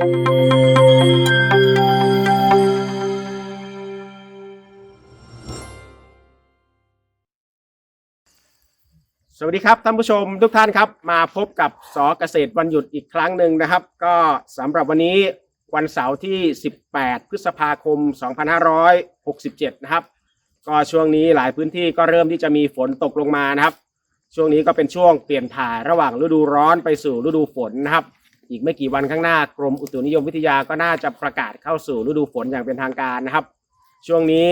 สวัสดีครับท่านผู้ชมทุกท่านครับ มาพบกับสอเกษตรวันหยุดอีกครั้งหนึ่งนะครับ ก็สำหรับวันนี้วันเสาร์ที่ 18 พฤษภาคม 2567 นะครับ ก็ช่วงนี้หลายพื้นที่ก็เริ่มที่จะมีฝนตกลงมานะครับ ช่วงนี้ก็เป็นช่วงเปลี่ยนถ่ายระหว่างฤดูร้อนไปสู่ฤดูฝนนะครับ อีกไม่กี่วันข้างหน้ากรมอุตุนิยมวิทยาก็น่าจะประกาศเข้าสู่ฤดูฝนอย่างเป็นทางการนะครับ ช่วงนี้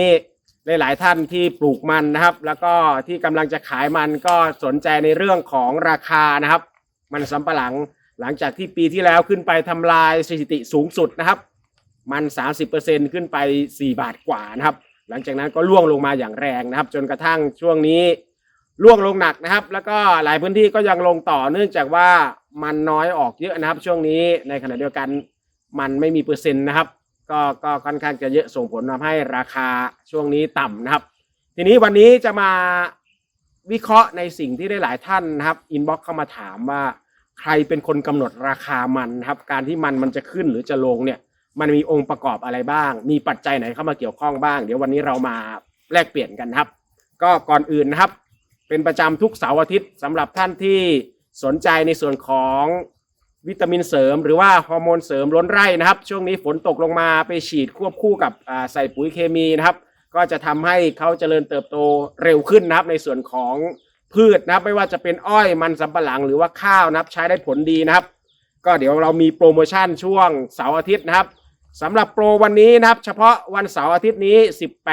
หลาย ๆ ท่านที่ปลูกมันนะครับ แล้วก็ที่กำลังจะขายมันก็สนใจในเรื่องของราคานะครับ มันสำปะหลังหลังจากที่ปีที่แล้วขึ้นไปทำลายสถิติสูงสุดนะครับ มัน 30%ขึ้นไป 4 บาทกว่านะครับ หลังจากนั้นก็ล่วงลงมาอย่างแรงนะครับ จนกระทั่งช่วงนี้ล่วงลงหนักนะครับ แล้วก็หลายพื้นที่ก็ยังลงต่อเนื่องจากว่า มันน้อยออกเยอะนะครับ ช่วงนี้ในขณะเดียวกันมันไม่มีเปอร์เซ็นต์นะครับ ก็ก็ค่อนข้างจะเยอะส่งผลทำให้ราคาช่วงนี้ต่ำนะครับ ทีนี้วันนี้จะมาวิเคราะห์ในสิ่งที่ได้หลายท่านนะครับอินบ็อกเข้ามาถามว่าใครเป็นคนกำหนดราคามันครับ การที่มันมันจะขึ้นหรือจะลงเนี่ยมันมีองค์ประกอบอะไรบ้าง มีปัจจัยไหนเข้ามาเกี่ยวข้องบ้าง เดี๋ยววันนี้เรามาแลกเปลี่ยนกันครับ ก็ก่อนอื่นนะครับ เป็นประจำทุกเสาร์อาทิตย์สำหรับท่านที่ สนใจในส่วนของวิตามินเสริม หรือว่าฮอร์โมนเสริมล้นไร่นะครับ ช่วงนี้ฝนตกลงมาไปฉีดควบคู่กับใส่ปุ๋ยเคมีนะครับ ก็จะทำให้เขาเจริญเติบโตเร็วขึ้นนะครับ ในส่วนของพืชนะครับ ไม่ว่าจะเป็นอ้อยมันสำปะหลังหรือว่าข้าวนะครับ ใช้ได้ผลดีนะครับ ก็เดี๋ยวเรามีโปรโมชั่นช่วงเสาร์อาทิตย์นะครับสำหรับโปรวันนี้นะครับ เฉพาะวันเสาร์อาทิตย์นี้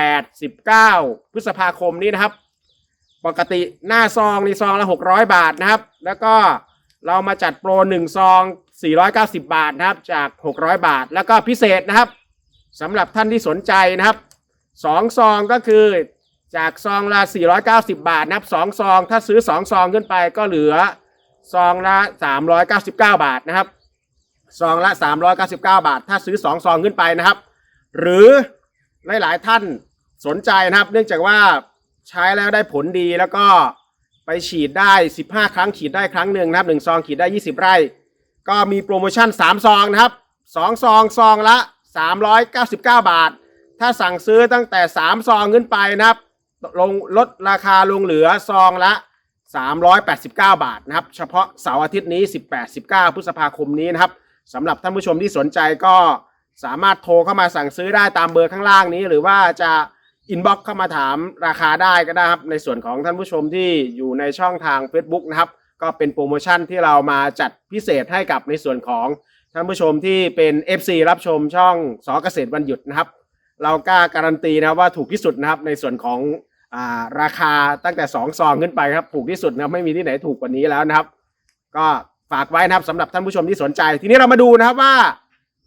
18 19 พฤษภาคมนี้นะครับ ปกติหน้าซองในซองละ 600 บาทนะครับ แล้วก็เรามาจัดโปร 1 ซอง 490 บาทนะครับ จาก 600 บาท แล้วก็พิเศษนะครับสำหรับท่านที่สนใจนะครับสองซองก็คือจากซองละ 490 บาทนะครับสองซอง ถ้าซื้อ 2 ซองขึ้นไปก็เหลือซองละ 399 บาทนะครับซองละ 399 บาท ถ้าซื้อ 2 ซองขึ้นไปนะครับ หรือหลาย ๆ ท่านสนใจนะครับ เนื่องจากว่า ใช้แล้วได้ผลดีแล้วก็ไปฉีดได้ 15 ครั้งฉีดได้ครั้งหนึ่งนะครับ1ซองฉีดได้ 20 ไร่ ก็มีโปรโมชั่น 3 ซองนะครับ 2 ซองซองละ 399 บาท ถ้าสั่งซื้อตั้งแต่ 3 ซองขึ้นไปนะครับลงลดราคาลงเหลือซองละ 389 บาทนะครับ เฉพาะเสาร์อาทิตย์นี้ 18 19 พฤษภาคมนี้นะครับสำหรับท่านผู้ชมที่สนใจก็สามารถโทรเข้ามาสั่งซื้อได้ตามเบอร์ข้างล่างนี้ หรือว่าจะ อินบ็อกเข้ามาถามราคาได้ก็ได้ครับ ในส่วนของท่านผู้ชมที่อยู่ในช่องทาง Facebook นะครับ ก็เป็นโปรโมชั่นที่เรามาจัดพิเศษให้กับในส่วนของท่านผู้ชมที่เป็น FC รับชมช่องสอเกษตรวันหยุดนะครับ เรากล้าการันตีนะว่าถูกที่สุดนะครับในส่วนของอาราคาตั้งแต่ 2 ซองขึ้นไปครับถูกที่สุดนะครับไม่มีที่ไหนถูกกว่านี้แล้วนะครับ ก็ฝากไว้นะครับสำหรับท่านผู้ชมที่สนใจ ทีนี้เรามาดูนะครับว่า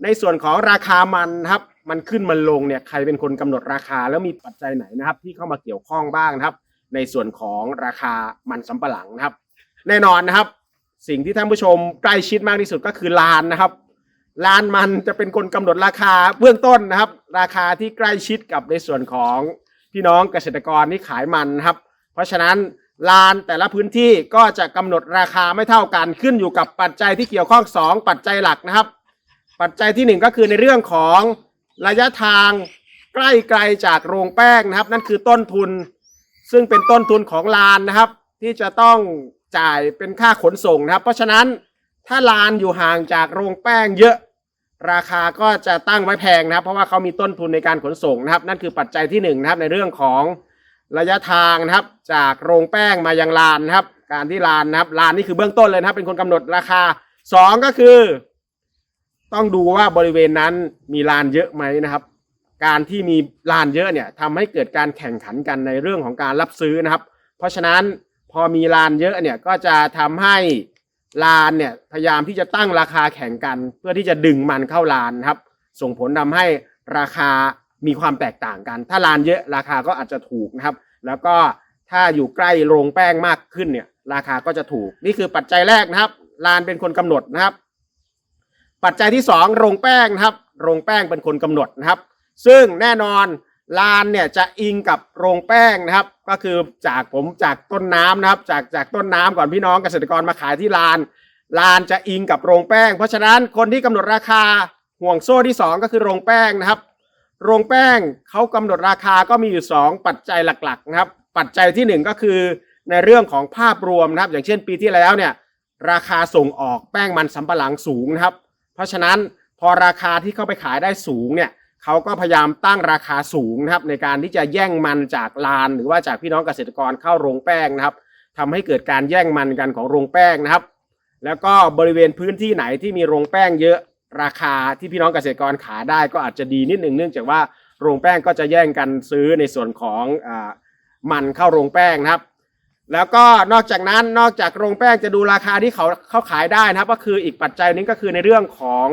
ในส่วนของราคามันครับ มันขึ้นมันลงเนี่ยใครเป็นคนกำหนดราคาแล้วมีปัจจัยไหนนะครับ ที่เข้ามาเกี่ยวข้องบ้างนะครับ ในส่วนของราคามันสำปะหลังนะครับ แน่นอนนะครับ สิ่งที่ท่านผู้ชมใกล้ชิดมากที่สุดก็คือลานนะครับลานมันจะเป็นคนกำหนดราคาเบื้องต้นนะครับ ราคาที่ใกล้ชิดกับในส่วนของพี่น้องเกษตรกรที่ขายมันนะครับ เพราะฉะนั้นลานแต่ละพื้นที่ก็จะกำหนดราคาไม่เท่ากันขึ้นอยู่กับปัจจัยที่เกี่ยวข้องสองปัจจัยหลักนะครับ ปัจจัยที่หนึ่งก็คือในเรื่องของ ระยะทางใกล้ไกลจากโรงแป้งนะครับ นั่นคือต้นทุน ซึ่งเป็นต้นทุนของลานนะครับ ที่จะต้องจ่ายเป็นค่าขนส่งนะครับ เพราะฉะนั้นถ้าลานอยู่ห่างจากโรงแป้งเยอะ ราคาก็จะตั้งไว้แพงนะครับ เพราะว่าเขามีต้นทุนในการขนส่งนะครับ นั่นคือปัจจัยที่หนึ่งนะครับในเรื่องของระยะทางนะครับ จากโรงแป้งมายังลานนะครับ การที่ลานนะครับลานนี่คือเบื้องต้นเลยนะครับ เป็นคนกำหนดราคาสองก็คือ ต้องดูว่าบริเวณนั้นมีลานเยอะไหมนะครับ การที่มีลานเยอะเนี่ยทำให้เกิดการแข่งขันกันในเรื่องของการรับซื้อนะครับ เพราะฉะนั้นพอมีลานเยอะเนี่ยก็จะทำให้ลานเนี่ยพยายามที่จะตั้งราคาแข่งกัน เพื่อที่จะดึงมันเข้าลานนะครับ ส่งผลทำให้ราคามีความแตกต่างกัน ถ้าลานเยอะราคาก็อาจจะถูกนะครับ แล้วก็ถ้าอยู่ใกล้โรงแป้งมากขึ้นเนี่ยราคาก็จะถูก นี่คือปัจจัยแรกนะครับ ลานเป็นคนกำหนดนะครับ ปัจจัยที่สองโรงแป้งนะครับ โรงแป้งเป็นคนกำหนดนะครับ ซึ่งแน่นอนลานเนี่ยจะอิงกับโรงแป้งนะครับ ก็คือจากผมจากต้นน้ำนะครับ จากจากต้นน้ำก่อนพี่น้องเกษตรกรมาขายที่ลาน ลานจะอิงกับโรงแป้ง เพราะฉะนั้นคนที่กำหนดราคาห่วงโซ่ที่สองก็คือโรงแป้งนะครับ โรงแป้งเขากำหนดราคาก็มีอยู่สองปัจจัยหลักๆ นะครับ ปัจจัยที่หนึ่งก็คือในเรื่องของภาพรวมนะครับ อย่างเช่นปีที่แล้วเนี่ยราคาส่งออกแป้งมันสำปะหลังสูงนะครับ เพราะฉะนั้นพอราคาที่เข้าไปขายได้สูงเนี่ยเขาก็พยายามตั้งราคาสูงนะครับในการที่จะแย่งมันจากลาน หรือว่าจากพี่น้องเกษตรกรเข้าโรงแป้งนะครับทำให้เกิดการแย่งมันกันของโรงแป้งนะครับ แล้วก็บริเวณพื้นที่ไหนที่มีโรงแป้งเยอะราคาที่พี่น้องเกษตรกรขายได้ก็อาจจะดีนิดหนึ่งเนื่องจากว่าโรงแป้งก็จะแย่งกันซื้อในส่วนของอมันเข้าโรงแป้งนะครับ แล้วก็นอกจากนั้นนอกจากโรงแป้งจะดูราคาที่เขาเขาขายได้นะครับ ก็คืออีกปัจจัยนึงก็คือในเรื่องของ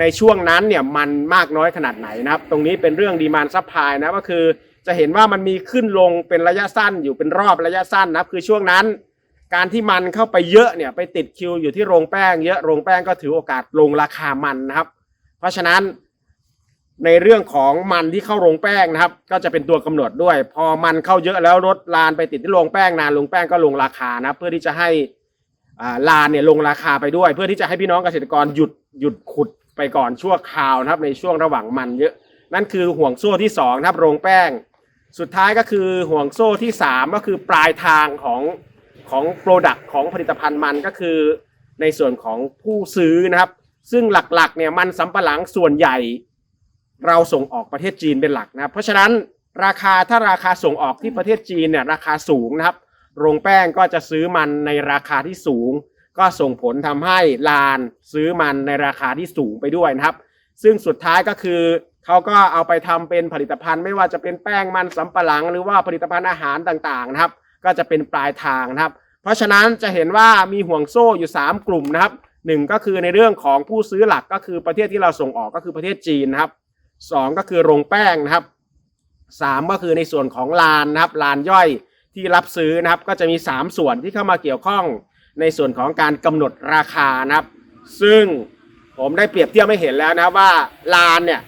ในช่วงนั้นเนี่ยมันมากน้อยขนาดไหนนะครับ ตรงนี้เป็นเรื่องดีมานซัพพลายนะก็คือจะเห็นว่ามันมีขึ้นลงเป็นระยะสั้นอยู่เป็นรอบระยะสั้นนะคคือช่วงนั้น การที่มันเข้าไปเยอะเนี่ยไปติดคิวอยู่ที่โรงแป้งเยอะโรงแป้งก็ถือโอกาสลงราคามันนะครับ เพราะฉะนั้น ในเรื่องของมันที่เข้าโรงแป้งนะครับ ก็จะเป็นตัวกำหนดด้วย พอมันเข้าเยอะแล้วรถลานไปติดที่โรงแป้งนานโรงแป้งก็ลงราคานะเพื่อที่จะให้ลานเนี่ยลงราคาไปด้วย เพื่อที่จะให้พี่น้องเกษตรกรหยุดหยุดขุดไปก่อนชั่วคราวนะครับ ในช่วงระหว่างมันเยอะ นั่นคือห่วงโซ่ที่สองนะครับโรงแป้ง สุดท้ายก็คือห่วงโซ่ที่สามก็คือปลายทางของของโปรดักต์ของผลิตภัณฑ์มันก็คือในส่วนของผู้ซื้อนะครับ ซึ่งหลักๆเนี่ยมันสำปะหลังส่วนใหญ่ เราส่งออกประเทศจีนเป็นหลักนะครับ เพราะฉะนั้นราคาถ้าราคาส่งออกที่ประเทศจีนเนี่ยราคาสูงนะครับ โรงแป้งก็จะซื้อมันในราคาที่สูง ก็ส่งผลทำให้ลานซื้อมันในราคาที่สูงไปด้วยนะครับ ซึ่งสุดท้ายก็คือเขาก็เอาไปทำเป็นผลิตภัณฑ์ ไม่ว่าจะเป็นแป้งมันสำปะหลัง หรือว่าผลิตภัณฑ์อาหารต่างๆนะครับ ก็จะเป็นปลายทางนะครับ เพราะฉะนั้นจะเห็นว่ามีห่วงโซ่อยู่ 3 กลุ่มนะครับหนึ่งก็คือในเรื่องของผู้ซื้อหลักก็คือประเทศที่เราส่งออกก็คือประเทศจีนนะครับ สองก็คือโรงแป้งนะครับสามก็คือในส่วนของลานนะครับลานย่อยที่รับซื้อนะครับ ก็จะมี 3 ส่วนที่เข้ามาเกี่ยวข้องในส่วนของการกำหนดราคานะครับ ซึ่งผมได้เปรียบเทียบให้เห็นแล้วนะครับว่าลานเนี่ย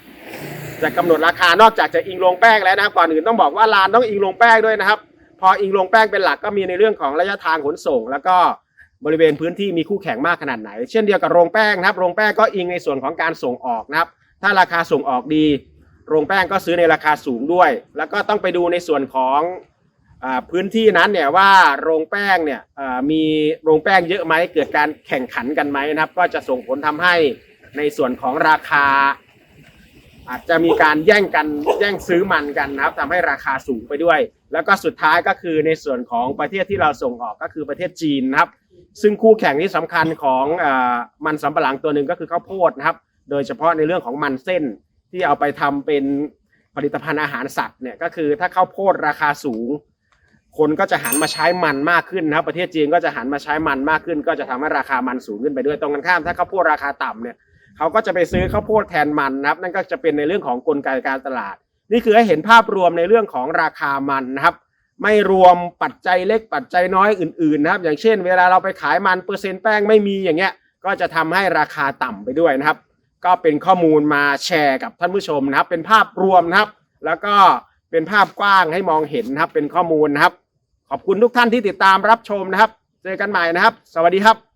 จะกำหนดราคานอกจากจะอิงลงแป้งแล้วนะครับก่อนอื่นต้องบอกว่าลานต้องอิงลงแป้งด้วยนะครับ พออิงลงแป้งเป็นหลักก็มีในเรื่องของระยะทางขนส่ง แล้วก็บริเวณพื้นที่มีคู่แข่งมากขนาดไหน เช่นเดียวกับโรงแป้งนะครับ โรงแป้งก็อิงในส่วนของการส่งออกนะครับ ถ้าราคาส่งออกดี โรงแป้งก็ซื้อในราคาสูงด้วย แล้วก็ต้องไปดูในส่วนของอพื้นที่นั้นเนี่ยว่าโรงแป้งเนี่ยมีโรงแป้งเยอะไหมเกิดการแข่งขันกันไหมนะครับ ก็จะส่งผลทำให้ในส่วนของราคา อาจจะมีการแย่งกันแย่งซื้อมันกันนะครับทำให้ราคาสูงไปด้วย แล้วก็สุดท้ายก็คือในส่วนของประเทศที่เราส่งออกก็คือประเทศจีนนะครับ ซึ่งคู่แข่งที่สำคัญของอมันสำปะหลังตัวหนึ่งก็คือข้าวโพดนะครับ โดยเฉพาะในเรื่องของมันเส้นที่เอาไปทำเป็นผลิตภัณฑ์อาหารสัตว์เนี่ยก็คือถ้าข้าวโพดราคาสูง คนก็จะหันมาใช้มันมากขึ้นนะครับประเทศจีนก็จะหันมาใช้มันมากขึ้น ก็จะทำให้ราคามันสูงขึ้นไปด้วยตรงกันข้าม ถ้าข้าวโพดราคาต่ำเนี่ยเขาก็จะไปซื้อข้าวโพดแทนมันนะครับ นั่นก็จะเป็นในเรื่องของกลไกการตลาด นี่คือให้เห็นภาพรวมในเรื่องของราคามันนะครับไม่รวมปัจจัยเล็กปัจจัยน้อยอื่นๆนะครับ อย่างเช่น เวลาเราไปขายมันเปอร์เซ็นต์แป้งไม่มีอย่างเงี้ยก็จะทำให้ราคาต่ำไปด้วยนะครับ ก็เป็นข้อมูลมาแชร์กับท่านผู้ชมนะครับ เป็นภาพรวมนะครับ แล้วก็เป็นภาพกว้างให้มองเห็นนะครับ เป็นข้อมูลนะครับ ขอบคุณทุกท่านที่ติดตามรับชมนะครับ เจอกันใหม่นะครับ สวัสดีครับ